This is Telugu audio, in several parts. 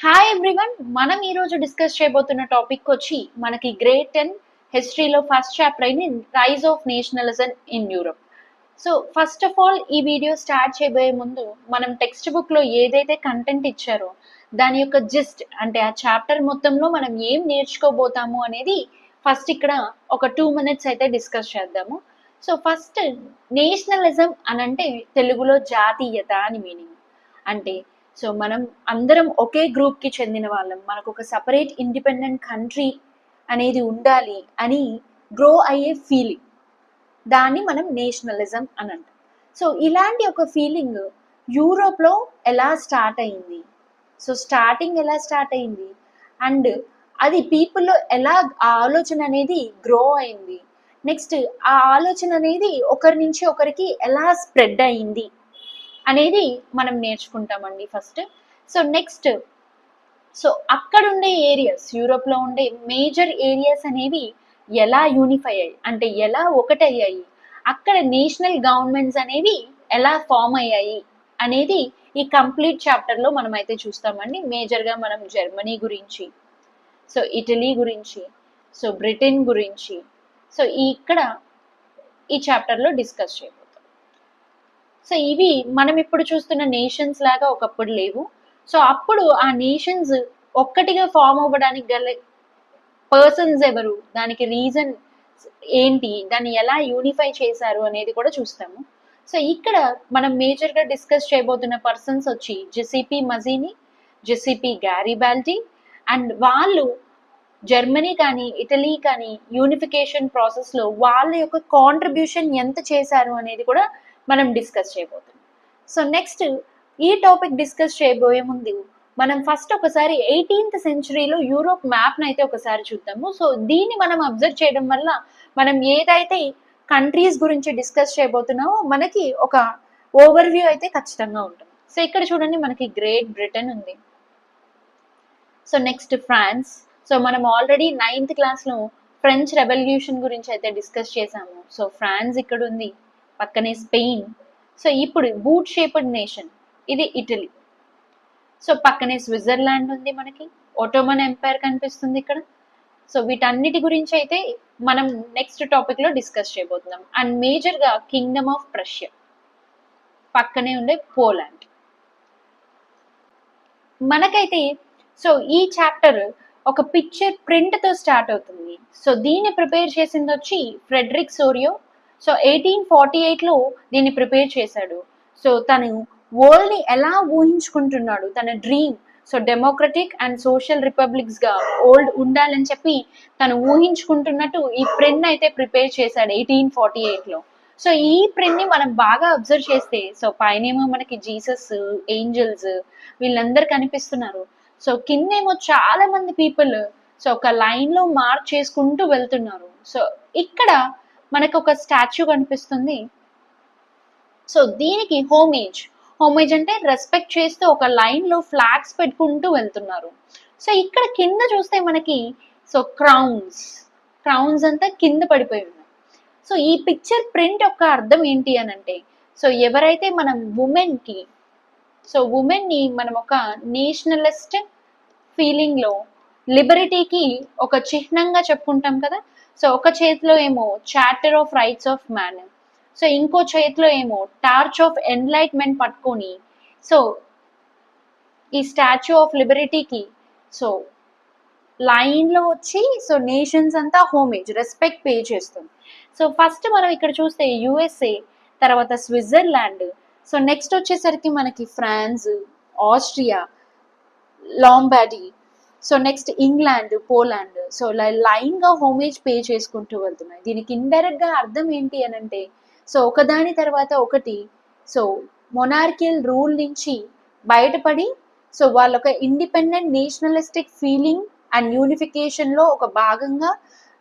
హాయ్ ఎవ్రీవన్ మనం ఈరోజు డిస్కస్ చేయబోతున్న టాపిక్ వచ్చి మనకి గ్రేట్ టెన్ హిస్టరీలో ఫస్ట్ చాప్టర్ అయింది rise of nationalism in Europe so first of all ఈ వీడియో స్టార్ట్ చేయబోయే ముందు మనం టెక్స్ట్ బుక్లో ఏదైతే కంటెంట్ ఇచ్చారో దాని యొక్క జిస్ట్ అంటే ఆ చాప్టర్ మొత్తంలో మనం ఏం నేర్చుకోబోతాము అనేది ఫస్ట్ ఇక్కడ ఒక టూ మినిట్స్ అయితే డిస్కస్ చేద్దాము. సో ఫస్ట్ నేషనలిజం అని అంటే తెలుగులో జాతీయత అని మీనింగ్ అంటే సో మనం అందరం ఒకే గ్రూప్కి చెందిన వాళ్ళం. మనకు ఒక సపరేట్ ఇండిపెండెంట్ కంట్రీ అనేది ఉండాలి అని గ్రో అయ్యే ఫీలింగ్ దాన్ని మనం నేషనలిజం అని అంటాం. సో ఇలాంటి ఒక ఫీలింగ్ యూరోప్లో ఎలా స్టార్ట్ అయింది? సో స్టార్టింగ్ ఎలా స్టార్ట్ అయింది? అండ్ అది పీపుల్లో ఎలా ఆ ఆలోచన అనేది గ్రో అయింది? నెక్స్ట్ ఆ ఆలోచన అనేది ఒకరి నుంచి ఒకరికి ఎలా స్ప్రెడ్ అయింది? అనేది మనం నేర్చుకుంటామండి ఫస్ట్ సో నెక్స్ట్ సో అక్కడ ఉండే ఏరియాస్ యూరోప్లో ఉండే మేజర్ ఏరియాస్ అనేవి ఎలా యూనిఫై అయ్యాయి? అంటే ఎలా ఒకటయ్యాయి? అక్కడ నేషనల్ గవర్నమెంట్స్ అనేవి ఎలా ఫామ్ అయ్యాయి? అనేది ఈ కంప్లీట్ చాప్టర్లో మనం అయితే చూస్తామండి. మేజర్గా మనం జర్మనీ గురించి సో ఇటలీ గురించి సో బ్రిటన్ గురించి సో ఇక్కడ ఈ చాప్టర్లో డిస్కస్ చేయబోతాం సో ఇవి మనం ఇప్పుడు చూస్తున్న నేషన్స్ లాగా ఒకప్పుడు లేవు. సో అప్పుడు ఆ నేషన్స్ ఒక్కటిగా ఫామ్ అవ్వడానికి గల పర్సన్స్ ఎవరు? దానికి రీజన్ ఏంటి? దాన్ని ఎలా యూనిఫై చేశారు అనేది కూడా చూస్తాము. సో ఇక్కడ మనం మేజర్గా డిస్కస్ చేయబోతున్న పర్సన్స్ వచ్చి Giuseppe Mazzini Giuseppe Garibaldi and వాళ్ళు జర్మనీ కానీ ఇటలీ కానీ యూనిఫికేషన్ ప్రాసెస్లో వాళ్ళ యొక్క కాంట్రిబ్యూషన్ ఎంత చేశారు అనేది కూడా మనం డిస్కస్ చేయబోతున్నాం. సో నెక్స్ట్ ఈ టాపిక్ డిస్కస్ చేయబోయే ముందు మనం ఫస్ట్ ఒకసారి ఎయిటీన్త్ సెంచురీలో యూరోప్ మ్యాప్ను అయితే ఒకసారి చూద్దాము. సో దీన్ని మనం అబ్జర్వ్ చేయడం వల్ల మనం ఏదైతే కంట్రీస్ గురించి డిస్కస్ చేయబోతున్నామో మనకి ఒక ఓవర్ వ్యూ అయితే ఖచ్చితంగా ఉంటుంది. సో ఇక్కడ చూడండి మనకి గ్రేట్ బ్రిటన్ ఉంది. సో నెక్స్ట్ ఫ్రాన్స్ సో మనం ఆల్రెడీ నైన్త్ క్లాస్లో ఫ్రెంచ్ రెవల్యూషన్ గురించి అయితే డిస్కస్ చేసాము సో ఫ్రాన్స్ ఇక్కడ ఉంది. పక్కనే స్పెయిన్. సో ఇప్పుడు బూట్ షేప్డ్ నేషన్ ఇది ఇటలీ. సో పక్కనే స్విట్జర్లాండ్ ఉంది మనకి. ఒటోమన్ ఎంపైర్ కనిపిస్తుంది ఇక్కడ. సో వీటన్నిటి గురించి అయితే మనం నెక్స్ట్ టాపిక్లో డిస్కస్ చేయబోతున్నాం. అండ్ మేజర్గా కింగ్డమ్ ఆఫ్ ప్రష్యా పక్కనే ఉండే పోలాండ్. మనకైతే సో ఈ చాప్టర్ ఒక పిక్చర్ ప్రింట్తో స్టార్ట్ అవుతుంది. సో దీన్ని ప్రిపేర్ చేసింది వచ్చి Frederic Sorrieu so eighteen forty ఎయిట్లో దీన్ని ప్రిపేర్ చేశాడు. సో తను వరల్డ్ని ఎలా ఊహించుకుంటున్నాడు? తన dream so democratic and social రిపబ్లిక్స్గా old ఉండాలని చెప్పి తను ఊహించుకుంటున్నట్టు ఈ ప్రిన్ అయితే ప్రిపేర్ చేశాడు ఎయిటీన్ ఫార్టీ ఎయిట్లో సో ఈ ప్రింట్ని మనం బాగా అబ్జర్వ్ చేస్తే సో పైనేమో మనకి జీసస్ ఏంజల్స్ వీళ్ళందరూ కనిపిస్తున్నారు. సో కిందేమో చాలా మంది పీపుల్ సో ఒక లైన్లో మార్క్ చేసుకుంటూ వెళ్తున్నారు. సో ఇక్కడ మనకు ఒక స్టాచ్యూ కనిపిస్తుంది. సో దీనికి హోమేజ్ హోమేజ్ అంటే రెస్పెక్ట్ చేస్తూ ఒక లైన్లో ఫ్లాగ్స్ పెట్టుకుంటూ వెళ్తున్నారు. సో ఇక్కడ కింద చూస్తే మనకి సో క్రౌన్స్. క్రౌన్స్ అంతా కింద పడిపోయి ఉన్నాయి. సో ఈ పిక్చర్ ప్రింట్ యొక్క అర్థం ఏంటి అని అంటే సో ఎవరైతే మనం ఉమెన్కి సో ఉమెన్ని మనం ఒక నేషనలిస్ట్ ఫీలింగ్లో లిబరిటీకి ఒక చిహ్నంగా చెప్పుకుంటాం కదా సో ఒక చేతిలో ఏమో charter of rights of man. So ఇంకో చేతిలో ఏమో టార్చ్ ఆఫ్ ఎన్లైట్మెంట్ పట్టుకొని సో ఈ స్టాచ్యూ ఆఫ్ లిబరిటీకి సో లైన్లో వచ్చి సో నేషన్స్ అంతా హోమేజ్ రెస్పెక్ట్ పే చేస్తుంది. సో ఫస్ట్ మనం ఇక్కడ చూస్తే యుఎస్ఏ తర్వాత స్విట్జర్లాండ్ సో నెక్స్ట్ వచ్చేసరికి మనకి France Austria Lombardy so next England Poland. So లైన్గా హోమేజ్ పే చేసుకుంటూ వెళ్తున్నాయి. దీనికి ఇండైరెక్ట్గా అర్థం ఏంటి అని అంటే సో ఒకదాని తర్వాత ఒకటి సో మొనార్కియల్ రూల్ నుంచి బయటపడి సో వాళ్ళొక ఇండిపెండెంట్ నేషనలిస్టిక్ ఫీలింగ్ అండ్ యూనిఫికేషన్లో ఒక భాగంగా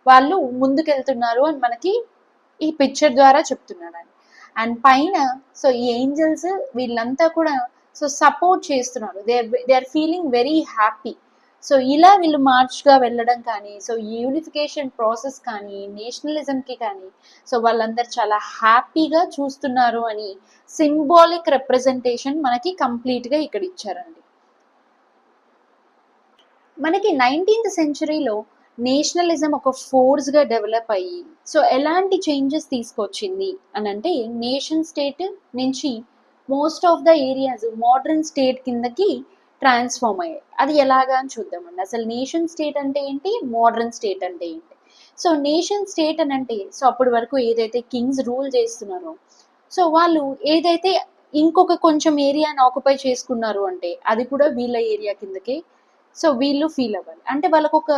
వాళ్ళు ముందుకెళ్తున్నారు అని మనకి ఈ పిక్చర్ ద్వారా చెప్తున్నాడు. అని అండ్ పైన సో ఈ ఏంజల్స్ వీళ్ళంతా కూడా సో సపోర్ట్ చేస్తున్నారు. They they are feeling very happy so ఇలా వీళ్ళు మార్చ్గా వెళ్ళడం కానీ సో ఈ యూనిఫికేషన్ ప్రాసెస్ కానీ నేషనలిజంకి కానీ సో వాళ్ళందరూ చాలా హ్యాపీగా చూస్తున్నారు అని సింబాలిక్ రిప్రజెంటేషన్ మనకి కంప్లీట్గా ఇక్కడ ఇచ్చారండి. మనకి నైన్టీన్త్ సెంచరీలో నేషనలిజం ఒక ఫోర్స్గా డెవలప్ అయ్యి సో ఎలాంటి చేంజెస్ తీసుకొచ్చింది అని అంటే నేషన్ స్టేట్ నుంచి most of the areas modern state కిందకి ట్రాన్స్ఫార్మ్ అయ్యాయి. అది ఎలాగా అని చూద్దామండి. అసలు నేషన్ స్టేట్ అంటే ఏంటి? మోడర్న్ స్టేట్ అంటే ఏంటి? సో నేషన్ స్టేట్ అని అంటే సో అప్పటి వరకు ఏదైతే కింగ్స్ రూల్ చేస్తున్నారో సో వాళ్ళు ఏదైతే ఇంకొక కొంచెం ఏరియాని ఆక్యుపై చేసుకున్నారు అంటే అది కూడా వీళ్ళ ఏరియా కిందకే సో వీళ్ళు ఫీల్ అవ్వాలి. అంటే వాళ్ళకు ఒక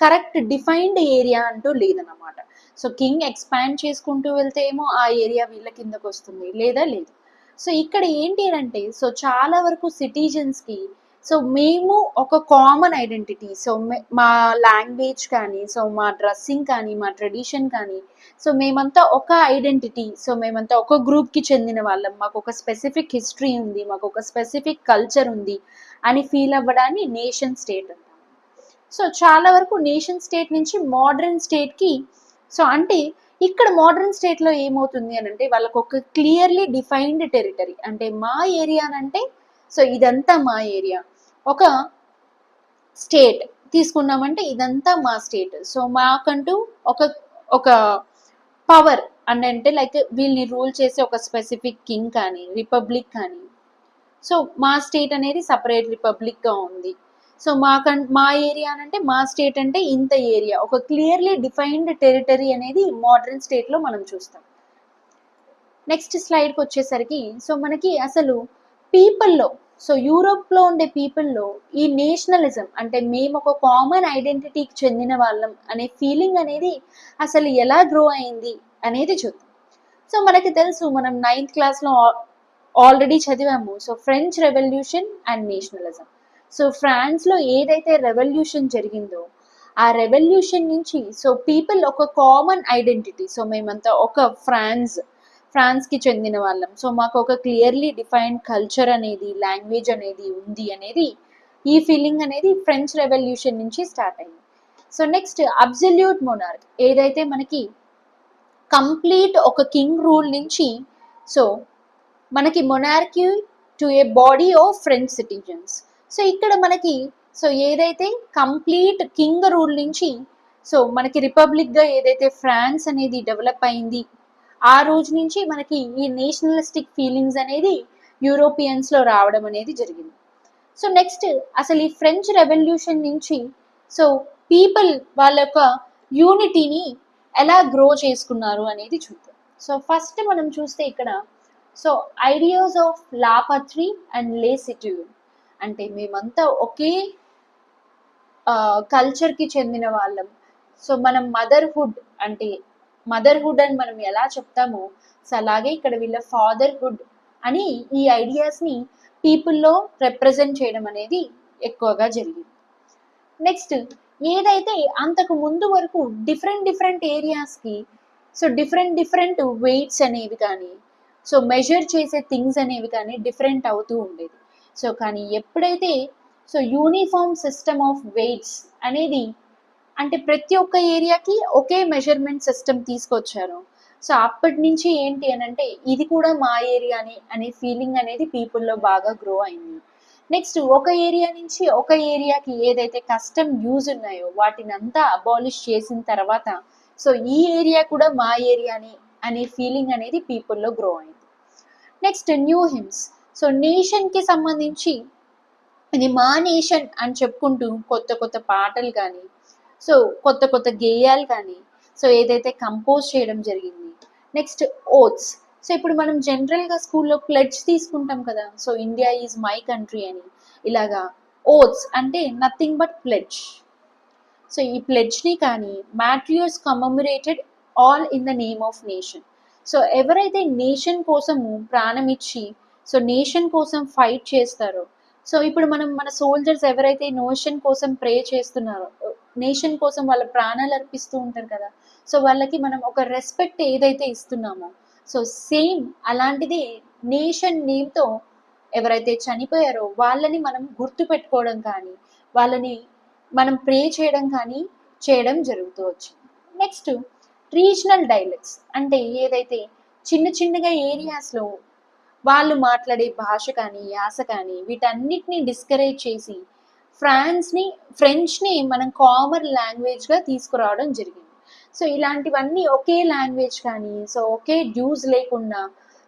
కరెక్ట్ డిఫైన్డ్ ఏరియా అంటూ లేదన్నమాట. సో కింగ్ ఎక్స్పాండ్ చేసుకుంటూ వెళ్తే ఏమో ఆ ఏరియా వీళ్ళ కిందకు వస్తుంది లేదా లేదు. సో ఇక్కడ ఏంటి అంటే సో చాలా వరకు సిటిజన్స్కి సో మేము ఒక కామన్ ఐడెంటిటీ సో మా లాంగ్వేజ్ కానీ సో మా డ్రెస్సింగ్ కానీ మా ట్రెడిషన్ కానీ సో మేమంతా ఒక ఐడెంటిటీ సో మేమంతా ఒక గ్రూప్కి చెందిన వాళ్ళం. మాకు ఒక స్పెసిఫిక్ హిస్టరీ ఉంది మాకు ఒక స్పెసిఫిక్ కల్చర్ ఉంది అని ఫీల్ అవ్వడాన్ని నేషన్ స్టేట్ అంటాం. సో చాలా వరకు నేషన్ స్టేట్ నుంచి మోడర్న్ స్టేట్కి సో అంటే ఇక్కడ మోడర్న్ స్టేట్లో ఏమవుతుంది అని అంటే వాళ్ళకు ఒక క్లియర్లీ డిఫైన్డ్ టెరిటరీ అంటే మా ఏరియా అంటే సో ఇదంతా మా ఏరియా ఒక స్టేట్ తీసుకున్నామంటే ఇదంతా మా స్టేట్. సో మాకంటూ ఒక ఒక పవర్ అని అంటే లైక్ వీళ్ళని రూల్ చేసే ఒక స్పెసిఫిక్ కింగ్ కానీ రిపబ్లిక్ కానీ. సో మా స్టేట్ అనేది సపరేట్ రిపబ్లిక్గా ఉంది. సో మా కన్ మా ఏరియా అంటే మా స్టేట్ అంటే ఇంత ఏరియా. ఒక క్లియర్లీ డిఫైన్డ్ టెరిటరీ అనేది మోడర్న్ స్టేట్లో మనం చూస్తాం. నెక్స్ట్ స్లైడ్కి వచ్చేసరికి సో మనకి అసలు పీపుల్లో సో యూరోప్లో ఉండే పీపుల్లో ఈ నేషనలిజం అంటే మేము ఒక కామన్ ఐడెంటిటీకి చెందిన వాళ్ళం అనే ఫీలింగ్ అనేది అసలు ఎలా గ్రో అయింది అనేది చూద్దాం. సో మనకి తెలుసు మనం నైన్త్ క్లాస్లో ఆల్రెడీ చదివాము. So French revolution and nationalism so ఫ్రాన్స్లో ఏదైతే రెవల్యూషన్ జరిగిందో ఆ రెవల్యూషన్ నుంచి సో పీపుల్ ఒక కామన్ ఐడెంటిటీ సో మేమంతా ఒక ఫ్రాన్స్ ఫ్రాన్స్కి చెందిన వాళ్ళం. సో మాకు ఒక క్లియర్లీ డిఫైన్డ్ కల్చర్ అనేది లాంగ్వేజ్ అనేది ఉంది అనేది ఈ ఫీలింగ్ అనేది ఫ్రెంచ్ రెవల్యూషన్ నుంచి స్టార్ట్ అయింది. సో నెక్స్ట్ అబ్జల్యూట్ మొనార్క్ ఏదైతే మనకి కంప్లీట్ ఒక కింగ్ రూల్ నుంచి సో మనకి monarchy to a body of French citizens. So ఇక్కడ మనకి సో ఏదైతే కంప్లీట్ కింగ్ రూల్ నుంచి సో మనకి రిపబ్లిక్గా ఏదైతే ఫ్రాన్స్ అనేది డెవలప్ అయింది ఆ రోజు నుంచి మనకి ఈ నేషనలిస్టిక్ ఫీలింగ్స్ అనేది యూరోపియన్స్లో రావడం అనేది జరిగింది. సో నెక్స్ట్ అసలు ఈ ఫ్రెంచ్ రెవల్యూషన్ నుంచి సో పీపుల్ వాళ్ళ యొక్క యూనిటీని ఎలా గ్రో చేసుకున్నారు అనేది చూద్దాం. సో ఫస్ట్ మనం చూస్తే ఇక్కడ so ideas of la patrie and లేసిట్యూడ్ అంటే మేమంతా ఒకే కల్చర్కి చెందిన వాళ్ళం. సో మనం మదర్హుడ్ అంటే మదర్హుడ్ అని మనం ఎలా చెప్తామో సో అలాగే ఇక్కడ వీళ్ళ ఫాదర్హుడ్ అని ఈ ఐడియాస్ని పీపుల్లో రిప్రజెంట్ చేయడం అనేది ఎక్కువగా జరిగింది. నెక్స్ట్ ఏదైతే అంతకు ముందు వరకు డిఫరెంట్ డిఫరెంట్ ఏరియాస్కి సో డిఫరెంట్ డిఫరెంట్ వెయిట్స్ అనేవి కానీ సో మెజర్ చేసే థింగ్స్ అనేవి కానీ డిఫరెంట్ అవుతూ ఉండేది. సో కానీ ఎప్పుడైతే so uniform system of weights అనేది అంటే ప్రతి ఒక్క ఏరియాకి ఒకే మెజర్మెంట్ సిస్టమ్ తీసుకొచ్చారు. సో అప్పటి నుంచి ఏంటి అని అంటే ఇది కూడా మా ఏరియాని అనే ఫీలింగ్ అనేది పీపుల్లో బాగా గ్రో అయింది. నెక్స్ట్ ఒక ఏరియా నుంచి ఒక ఏరియాకి ఏదైతే కస్టమ్ యూజ్ ఉన్నాయో వాటిని అంతా అబాలిష్ చేసిన తర్వాత సో ఈ ఏరియా కూడా మా ఏరియాని అనే ఫీలింగ్ అనేది పీపుల్లో గ్రో అయింది. నెక్స్ట్ న్యూ హిమ్స్ సో నేషన్కి సంబంధించి ఇది మా నేషన్ అని చెప్పుకుంటూ కొత్త కొత్త పాటలు కానీ సో కొత్త కొత్త గేయాలు కానీ సో ఏదైతే కంపోజ్ చేయడం జరిగింది. నెక్స్ట్ ఓట్స్ సో ఇప్పుడు మనం జనరల్గా స్కూల్లో ప్లెడ్జ్ తీసుకుంటాం కదా. So India is my country అని. ఇలాగా ఓట్స్ అంటే నథింగ్ బట్ ప్లెడ్జ్ సో ఈ ప్లెడ్జ్ని కానీ మ్యాట్రియోస్ commemorated all in the name of nation so ఎవరైతే నేషన్ కోసము ప్రాణం ఇచ్చి సో నేషన్ కోసం ఫైట్ చేస్తారో సో ఇప్పుడు మనం మన సోల్జర్స్ ఎవరైతే నేషన్ కోసం ప్రే చేస్తున్నారో నేషన్ కోసం వాళ్ళ ప్రాణాలు అర్పిస్తూ ఉంటారు కదా. సో వాళ్ళకి మనం ఒక రెస్పెక్ట్ ఏదైతే ఇస్తున్నామో సో సేమ్ అలాంటిది నేషన్ నేమ్తో ఎవరైతే చనిపోయారో వాళ్ళని మనం గుర్తు పెట్టుకోవడం కానీ వాళ్ళని మనం ప్రే చేయడం కానీ చేయడం జరుగుతూ వచ్చింది. నెక్స్ట్ రీజనల్ డైలెక్ట్స్ అంటే ఏదైతే చిన్న చిన్నగా ఏరియాస్లో వాళ్ళు మాట్లాడే భాష కానీ యాస కానీ వీటన్నిటిని డిస్కరేజ్ చేసి ఫ్రాన్స్ని ఫ్రెంచ్ని మనం కామన్ లాంగ్వేజ్గా తీసుకురావడం జరిగింది. సో ఇలాంటివన్నీ ఒకే లాంగ్వేజ్ కానీ సో ఒకే డ్యూస్ లేకుండా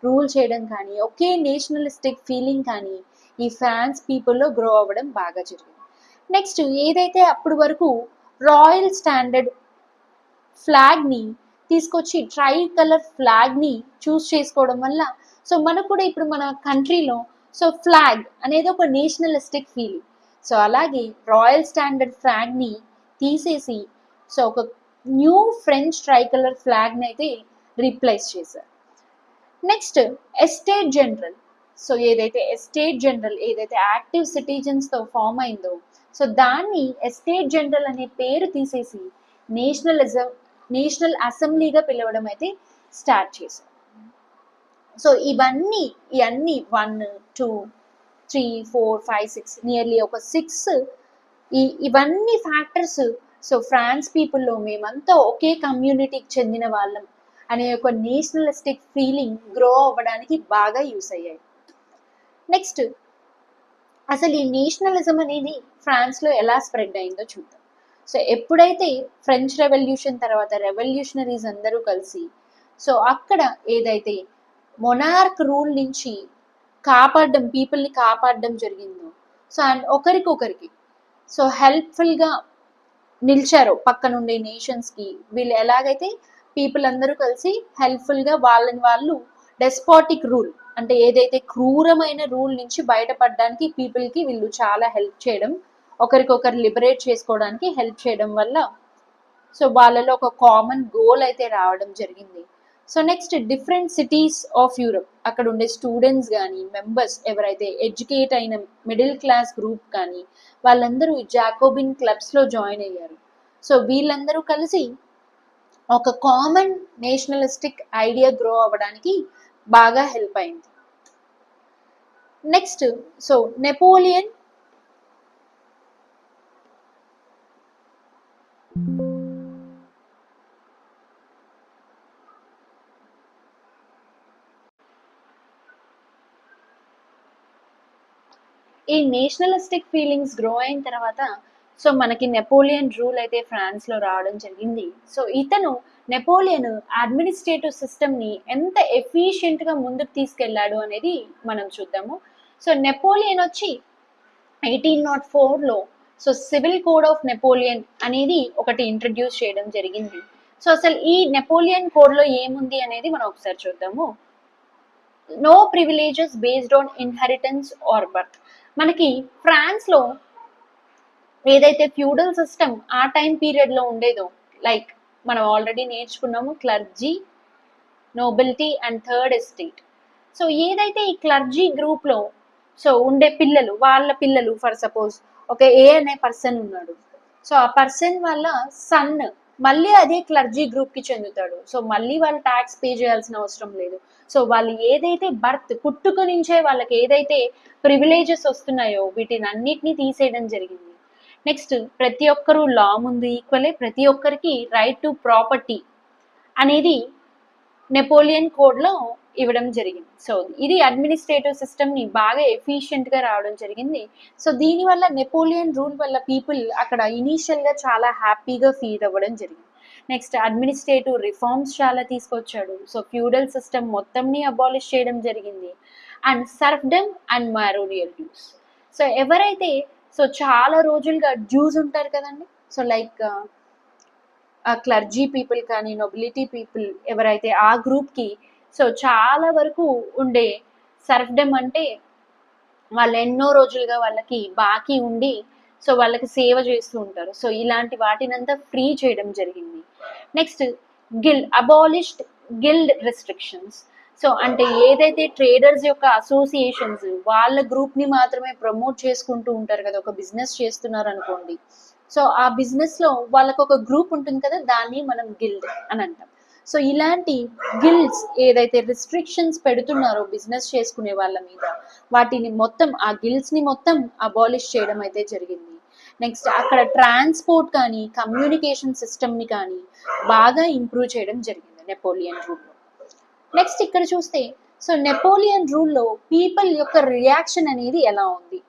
రూల్ చేయడం కానీ ఒకే నేషనలిస్టిక్ ఫీలింగ్ కానీ ఈ ఫ్రాన్స్ పీపుల్లో గ్రో అవ్వడం బాగా జరిగింది. నెక్స్ట్ ఏదైతే అప్పటి వరకు రాయల్ స్టాండర్డ్ ఫ్లాగ్ని తీసుకొచ్చి ట్రై కలర్ ఫ్లాగ్ని చూస్ చేసుకోవడం వల్ల సో మనకు కూడా ఇప్పుడు మన కంట్రీలో సో ఫ్లాగ్ అనేది ఒక నేషనలిస్టిక్ ఫీలింగ్. సో అలాగే రాయల్ స్టాండర్డ్ ఫ్లాగ్ని తీసేసి సో ఒక న్యూ ఫ్రెంచ్ ట్రైకలర్ ఫ్లాగ్ని అయితే రీప్లేస్ చేశారు. Next estate general. సో ఏదైతే ఎస్టేట్ జనరల్ ఏదైతే యాక్టివ్ సిటిజన్స్తో ఫామ్ అయిందో సో దాన్ని ఎస్టేట్ జనరల్ అనే పేరు తీసేసి నేషనల్ నేషనల్ అసెంబ్లీగా పిలవడం అయితే స్టార్ట్ చేశారు. సో ఇవన్నీ ఇవన్నీ one two three four five six nearly ఒక సిక్స్ ఈ ఇవన్నీ ఫ్యాక్టర్స్ సో ఫ్రాన్స్ పీపుల్లో మేమంతా ఒకే కమ్యూనిటీకి చెందిన వాళ్ళం. అనే ఒక నేషనలిస్టిక్ ఫీలింగ్ గ్రో అవ్వడానికి బాగా యూస్ అయ్యాయి. నెక్స్ట్ అసలు ఈ నేషనలిజం అనేది ఫ్రాన్స్లో ఎలా స్ప్రెడ్ అయిందో చూద్దాం. సో ఎప్పుడైతే ఫ్రెంచ్ రెవల్యూషన్ తర్వాత రెవల్యూషనరీస్ అందరూ కలిసి సో అక్కడ ఏదైతే మొనార్క్ రూల్ నుంచి కాపాడడం పీపుల్ని కాపాడడం జరిగిందో. So and ఒకరికొకరికి. సో హెల్ప్ఫుల్గా నిలిచారు పక్కనుండే నేషన్స్కి. వీళ్ళు ఎలాగైతే పీపుల్ అందరూ కలిసి హెల్ప్ఫుల్గా వాళ్ళని వాళ్ళు డెస్పాటిక్ రూల్ అంటే ఏదైతే క్రూరమైన రూల్ నుంచి బయటపడడానికి పీపుల్కి వీళ్ళు చాలా హెల్ప్ చేయడం ఒకరికొకరు లిబరేట్ చేసుకోవడానికి హెల్ప్ చేయడం వల్ల సో వాళ్ళలో ఒక కామన్ గోల్ అయితే రావడం జరిగింది. So next different cities of Europe అక్కడ ఉండే స్టూడెంట్స్ కానీ మెంబర్స్ ఎవరైతే ఎడ్యుకేట్ అయిన మిడిల్ క్లాస్ గ్రూప్ కానీ వాళ్ళందరూ జాకోబిన్ క్లబ్స్లో జాయిన్ అయ్యారు. సో వీళ్ళందరూ కలిసి ఒక కామన్ నేషనలిస్టిక్ ఐడియా గ్రో అవ్వడానికి బాగా హెల్ప్ అయింది. నెక్స్ట్ సో నెపోలియన్ ఈ నేషనలిస్టిక్ ఫీలింగ్స్ గ్రో అయిన తర్వాత సో మనకి నెపోలియన్ రూల్ అయితే ఫ్రాన్స్లో రావడం జరిగింది. సో ఇతను నెపోలియన్ అడ్మినిస్ట్రేటివ్ సిస్టమ్ని ఎంత ఎఫిషియెంట్గా ముందుకు తీసుకెళ్ళాడు అనేది మనం చూద్దాము. సో నెపోలియన్ వచ్చి ఎయిటీన్ నాట్ ఫోర్లో so civil code of Napoleon అనేది ఒకటి ఇంట్రడ్యూస్ చేయడం జరిగింది. సో అసలు ఈ నెపోలియన్ కోడ్లో ఏముంది అనేది మనం ఒకసారి చూద్దాము. No privileges based on inheritance or birth. మనకి ఫ్రాన్స్లో ఏదైతే ఫ్యూడల్ సిస్టమ్ ఆ టైం పీరియడ్లో ఉండేదో లైక్ మనం ఆల్రెడీ నేర్చుకున్నాము clergy nobility and third estate. So ఏదైతే ఈ క్లర్జీ గ్రూప్లో సో ఉండే పిల్లలు వాళ్ళ పిల్లలు ఫర్ సపోజ్ ఒక ఏ అనే పర్సన్ ఉన్నాడు. సో ఆ పర్సన్ వల్ల సన్ మళ్ళీ అదే క్లర్జీ గ్రూప్కి చెందుతాడు. సో మళ్ళీ వాళ్ళు ట్యాక్స్ పే చేయాల్సిన అవసరం లేదు. సో వాళ్ళు ఏదైతే బర్త్ పుట్టుక నుంచే వాళ్ళకి ఏదైతే ప్రివిలేజెస్ వస్తున్నాయో వీటిని అన్నిటినీ తీసేయడం జరిగింది. నెక్స్ట్ ప్రతి ఒక్కరూ లా ముందు ఈక్వలే ప్రతి ఒక్కరికి రైట్ టు ప్రాపర్టీ అనేది నెపోలియన్ కోడ్లో ఇవ్వడం జరిగింది. సో ఇది అడ్మినిస్ట్రేటివ్ సిస్టమ్ని బాగా ఎఫిషియెంట్గా రావడం జరిగింది. సో దీనివల్ల నెపోలియన్ రూల్ వల్ల పీపుల్ అక్కడ ఇనీషియల్గా చాలా హ్యాపీగా ఫీల్ అవ్వడం జరిగింది. నెక్స్ట్ అడ్మినిస్ట్రేటివ్ రిఫార్మ్స్ చాలా తీసుకొచ్చాడు. సో ఫ్యూడల్ సిస్టమ్ మొత్తంని అబాలిష్ చేయడం జరిగింది. And serfdom and manorial dues so ఎవరైతే సో చాలా రోజులుగా డ్యూస్ ఉంటారు కదండి. సో లైక్ క్లర్జీ పీపుల్ కానీ నొబిలిటీ పీపుల్ ఎవరైతే ఆ గ్రూప్కి సో చాలా వరకు ఉండే సర్ఫ్డమ్ అంటే వాళ్ళు ఎన్నో రోజులుగా వాళ్ళకి బాకీ ఉండి సో వాళ్ళకి సేవ చేస్తూ ఉంటారు. సో ఇలాంటి వాటినంతా ఫ్రీ చేయడం జరిగింది. Next guild abolished guild restrictions so అంటే ఏదైతే ట్రేడర్స్ యొక్క అసోసియేషన్స్ వాళ్ళ గ్రూప్ని మాత్రమే ప్రమోట్ చేసుకుంటూ ఉంటారు కదా ఒక బిజినెస్ చేస్తున్నారు అనుకోండి. సో ఆ బిజినెస్లో వాళ్ళకు ఒక గ్రూప్ ఉంటుంది కదా దాన్ని మనం గిల్డ్ అని అంటాం. సో ఇలాంటి గిల్డ్స్ ఏదైతే రిస్ట్రిక్షన్స్ పెడుతున్నారో బిజినెస్ చేసుకునే వాళ్ళ మీద వాటిని మొత్తం ఆ గిల్డ్స్ని మొత్తం అబాలిష్ చేయడం అయితే జరిగింది. నెక్స్ట్ అక్కడ ట్రాన్స్పోర్ట్ కానీ కమ్యూనికేషన్ సిస్టమ్ని కానీ బాగా ఇంప్రూవ్ చేయడం జరిగింది నెపోలియన్ రూల్లో నెక్స్ట్ ఇక్కడ చూస్తే సో నెపోలియన్ రూల్లో పీపుల్ యొక్క రియాక్షన్ అనేది ఎలా ఉంది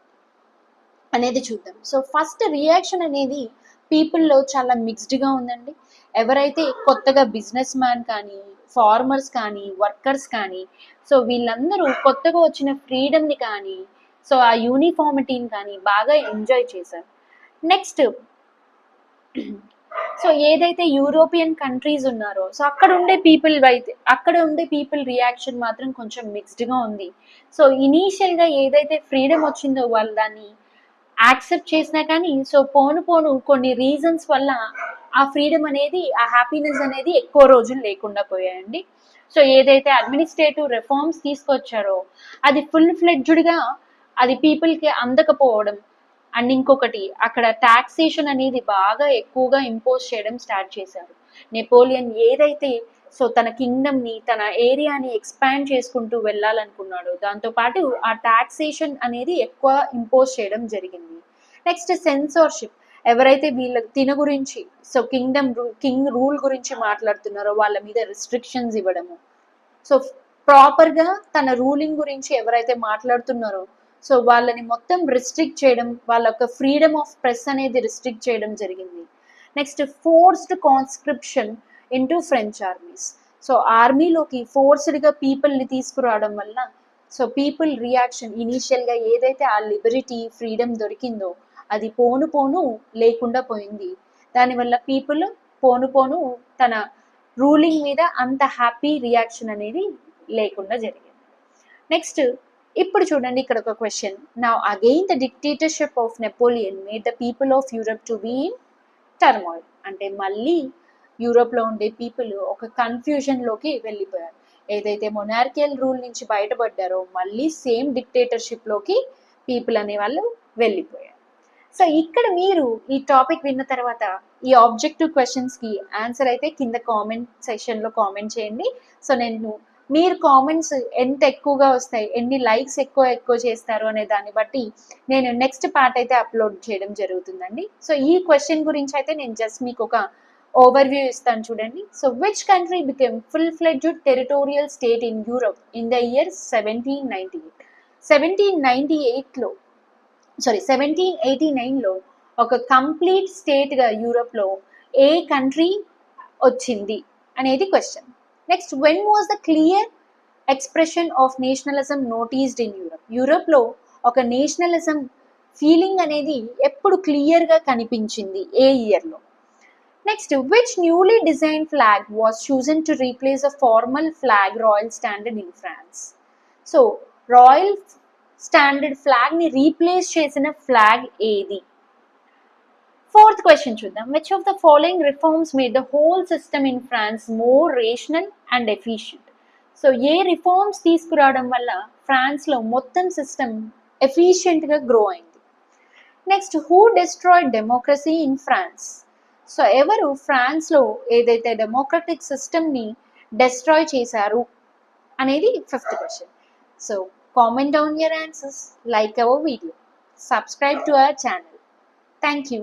అనేది చూద్దాం. సో ఫస్ట్ రియాక్షన్ అనేది పీపుల్లో చాలా మిక్స్డ్గా ఉందండి. ఎవరైతే కొత్తగా బిజినెస్ మ్యాన్ కానీ ఫార్మర్స్ కానీ వర్కర్స్ కానీ సో వీళ్ళందరూ కొత్తగా వచ్చిన ఫ్రీడమ్ని కానీ సో ఆ యూనిఫార్మిటీని కానీ బాగా ఎంజాయ్ చేశారు. నెక్స్ట్ సో ఏదైతే యూరోపియన్ కంట్రీస్ ఉన్నారో సో అక్కడ ఉండే పీపుల్ అయితే అక్కడ ఉండే పీపుల్ రియాక్షన్ మాత్రం కొంచెం మిక్స్డ్గా ఉంది. సో ఇనీషియల్గా ఏదైతే ఫ్రీడమ్ వచ్చిందో వాళ్ళు దాన్ని యాక్సెప్ట్ చేసినా కానీ సో పోను పోను కొన్ని రీజన్స్ వల్ల ఆ ఫ్రీడమ్ అనేది ఆ హ్యాపీనెస్ అనేది ఎక్కువ రోజులు లేకుండా పోయాయండి. సో ఏదైతే అడ్మినిస్ట్రేటివ్ రిఫార్మ్స్ తీసుకొచ్చారో అది ఫుల్ ఫ్లెడ్జ్డ్గా అది పీపుల్కి అందకపోవడం అండ్ ఇంకొకటి అక్కడ టాక్సేషన్ అనేది బాగా ఎక్కువగా ఇంపోజ్ చేయడం స్టార్ట్ చేశారు. నెపోలియన్ ఏదైతే సో తన కింగ్డమ్ని తన ఏరియాని ఎక్స్పాండ్ చేసుకుంటూ వెళ్ళాలనుకున్నాడు. దాంతోపాటు ఆ టాక్సేషన్ అనేది ఎక్కువ ఇంపోజ్ చేయడం జరిగింది. Next censorship. ఎవరైతే వీళ్ళ తిన గురించి సో కింగ్డమ్ కింగ్ రూల్ గురించి మాట్లాడుతున్నారో వాళ్ళ మీద రిస్ట్రిక్షన్స్ ఇవ్వడము. సో ప్రాపర్గా తన రూలింగ్ గురించి ఎవరైతే మాట్లాడుతున్నారో సో వాళ్ళని మొత్తం రిస్ట్రిక్ట్ చేయడం వాళ్ళ యొక్క ఫ్రీడమ్ ఆఫ్ ప్రెస్ అనేది రిస్ట్రిక్ట్ చేయడం జరిగింది. Next forced conscription into French armies so ఆర్మీలోకి ఫోర్స్డ్గా పీపుల్ని తీసుకురావడం వల్ల సో పీపుల్ రియాక్షన్ ఇనీషియల్గా ఏదైతే ఆ లిబరిటీ ఫ్రీడమ్ దొరికిందో అది పోను పోను లేకుండా పోయింది. దానివల్ల పీపుల్ పోను పోను తన రూలింగ్ మీద అంత హ్యాపీ రియాక్షన్ అనేది లేకుండా జరిగింది. నెక్స్ట్ ఇప్పుడు చూడండి ఇక్కడ ఒక క్వశ్చన్ నా again the dictatorship of Napoleon made the people of Europe to be in turmoil అంటే మళ్ళీ యూరోప్లో ఉండే పీపుల్ ఒక కన్ఫ్యూజన్లోకి వెళ్ళిపోయారు. ఏదైతే మొనార్కియల్ రూల్ నుంచి బయటపడ్డారో మళ్ళీ సేమ్ డిక్టేటర్షిప్లోకి పీపుల్ అనే వాళ్ళు వెళ్ళిపోయారు. సో ఇక్కడ మీరు ఈ టాపిక్ విన్న తర్వాత ఈ ఆబ్జెక్టివ్ క్వశ్చన్స్కి ఆన్సర్ అయితే కింద కామెంట్ సెషన్లో కామెంట్ చేయండి. సో నేను మీరు కామెంట్స్ ఎంత ఎక్కువగా వస్తాయి ఎన్ని లైక్స్ ఎక్కువ ఎక్కువ చేస్తారు అనే దాన్ని బట్టి నేను నెక్స్ట్ పార్ట్ అయితే అప్లోడ్ చేయడం జరుగుతుందండి. సో ఈ క్వశ్చన్ గురించి అయితే నేను జస్ట్ మీకు ఒక ఓవర్వ్యూ ఇస్తాను చూడండి. So which country became full fledged territorial state in Europe in the year seventeen ninety eight seventeen ninety ఎయిట్లో సారీ సెవెంటీన్ ఎయిటీ నైన్లో ఒక కంప్లీట్ స్టేట్గా యూరోప్లో ఏ కంట్రీ వచ్చింది అనేది question next when was the clear expression of nationalism noticed in Europe యూరోప్లో ఒక నేషనలిజం ఫీలింగ్ అనేది ఎప్పుడు క్లియర్గా కనిపించింది ఏ ఇయర్లో next which newly design flag was chosen to replace a formal flag royal standard in France so royal standard ఫ్లాగ్ని రీప్లేస్ చేసిన ఫ్లాగ్ ఏది? ఫోర్త్ క్వశ్చన్ చూద్దాం. Which of the following reforms made the whole system in France more rational and efficient so A reforms తీసుకురావడం వల్ల ఫ్రాన్స్లో మొత్తం సిస్టమ్ ఎఫిషియెంట్గా గ్రో అయింది? Next who destroyed democracy in France so ఎవరు ఫ్రాన్స్లో ఏదైతే డెమోక్రటిక్ సిస్టమ్ని డెస్ట్రాయ్ చేశారు అనేది fifth question so comment down your answers like our video subscribe to our channel thank you